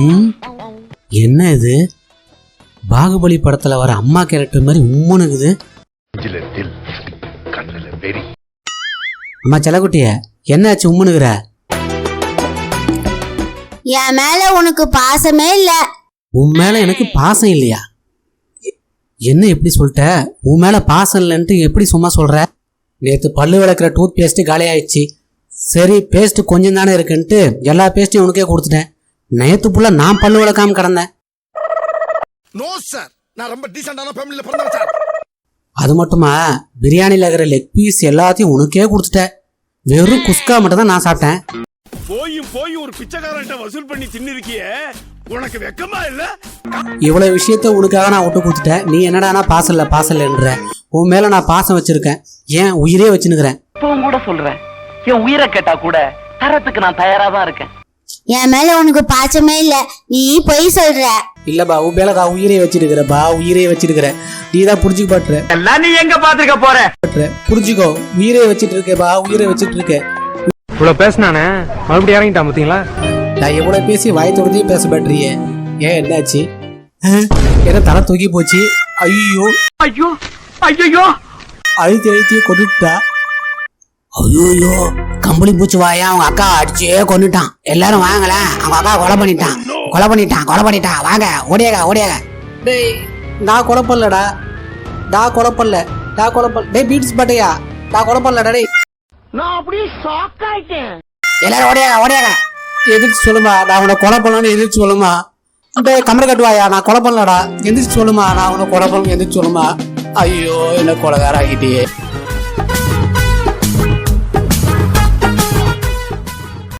ம்? என்ன இது? பாகுபலி படத்துல வர அம்மா கேரக்டர் மாதிரி உம்முனுக்குது அம்மா செல்லக்குட்டிய என்னாச்சு உம்முனுக்குற என் மேல உனக்கு பாசமே இல்ல. உன் மேல எனக்கு பாசம் இல்லையா? என்ன எப்படி சொல்லிட்ட? உன் மேல பாசம் இல்லைன்ட்டு எப்படி சும்மா சொல்ற? நேத்து பல்லு விளக்குற டூத் பேஸ்ட் காலி ஆயிடுச்சு சரி பேஸ்ட் கொஞ்சம் தானே இருக்குன்ட்டு எல்லா பேஸ்ட்டையும் உனக்கே கொடுத்துட்டேன். நேத்து புள்ள நான் பல்லு விளக்காம கிடந்தேன். நோ சார் நான் ரொம்ப டீசென்டான ஃபேமிலில பிறந்தவன் சார் அது மட்டுமா? பிரியாணியில் இருக்கிற லெக் பீஸ் எல்லாத்தையும் உனக்கே கொடுத்துட்டேன். வெறும் குஸ்கா மட்டும் தான் நான் சாப்பிட்டேன். போயும் போய் ஒரு பிச்சைக்காரன்ட்ட வசூல் பண்ணி தின்னிருக்கியே. உனக்கு வெக்கமா இல்ல? இவ்வளவு விஷயத்த உனக்காக நான் விட்டு கொடுத்துட்டேன். நீ என்னடானா பாசம் இல்லைன்ற உன் மேல நான் பாசம் வச்சிருக்கேன். ஏன் உயிரே வச்சுன்னுக்கிறேன் இப்பவும் கூட சொல்றேன். என் உயிரை கேட்டா கூட தரத்துக்கு நான் தயாரா தான் இருக்கேன். என் மேல உனக்கு பாசமே இல்ல. நீ பொய் சொல்ற. இல்லப்பா உன் மேல நான் உயிரே வச்சிருக்கிறப்பா உயிரே வச்சிருக்கிறேன் நீ தான் புரிஞ்சுக்க பாட்டுற எல்லாம் நீ எங்க பாத்துக்க போற? புரிஞ்சுக்கோ உயிரே வச்சிட்டு இருக்கேப்பா உயிரே வச்சிட்டு இருக்கேன் இவ்வளவு பேசினானே? மறுபடியும் இறங்கிட்டான் பாத்தீங்களா? நான் எவ்வளவு பேசி வாய் தொடர்ந்தே பேச மாட்டியே ஏன் என்னாச்சு? என்ன தலை தூக்கி போச்சு? ஐயோ. ஐயோ ஐயோ அழுத்தி அழுத்தி கொண்டுட்டா ஐயோ கம்பளி பூச்சி வாயா அவங்க அக்கா அடிச்சே கொண்டுட்டான் எல்லாரும் வாங்கலாம் அவங்க அக்கா கொலை பண்ணிட்டான். கொலை பண்ணிட்டான் கொலை பண்ணிட்டான். வாங்க ஓடியாங்க ஓடியாங்க. டேய் நான் கொலை பண்ணலடா. நான் கொலை பண்ணல. நான் கொலை பண்ணல டேய் பீட்ஸ் பட்டையா? நான் கொலை பண்ணலடா டேய். நான் அப்படியே ஷாக் ஆயிட்டேன். எல்லாரும் ஓடியாங்க ஓடியாங்க. எதிர்த்து சொல்லுமா நான் உன்னை கொலை பண்ணலன்னு எதிர்த்து சொல்லுமா? டேய் கமரை கட்டுவாயா நான் கொலை பண்ணலடா. எந்திரிச்சு சொல்லுமா நான் உன்னை கொலை பண்ணு எந்திரிச்சு சொல்லுமா? ஐயோ என்ன கொலைகார ஆகிட்டியே.